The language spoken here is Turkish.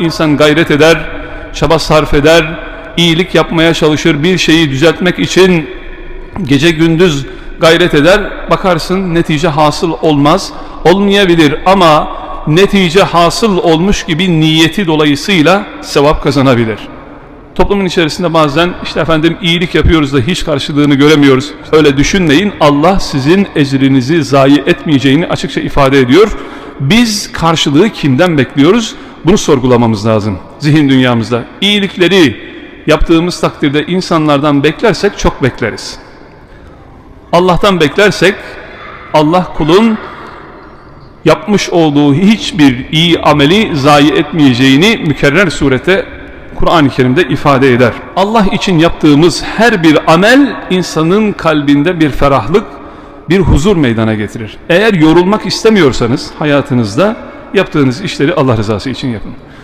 insan gayret eder, çaba sarf eder, iyilik yapmaya çalışır, bir şeyi düzeltmek için gece gündüz gayret eder, bakarsın netice hasıl olmaz, olmayabilir ama netice hasıl olmuş gibi niyeti dolayısıyla sevap kazanabilir. Toplumun içerisinde bazen işte efendim iyilik yapıyoruz da hiç karşılığını göremiyoruz. Öyle düşünmeyin. Allah sizin ecrinizi zayi etmeyeceğini açıkça ifade ediyor. Biz karşılığı kimden bekliyoruz? Bunu sorgulamamız lazım zihin dünyamızda. İyilikleri yaptığımız takdirde insanlardan beklersek çok bekleriz. Allah'tan beklersek Allah kulun yapmış olduğu hiçbir iyi ameli zayi etmeyeceğini mükerrer surete Kur'an-ı Kerim'de ifade eder. Allah için yaptığımız her bir amel insanın kalbinde bir ferahlık, bir huzur meydana getirir. Eğer yorulmak istemiyorsanız hayatınızda yaptığınız işleri Allah rızası için yapın.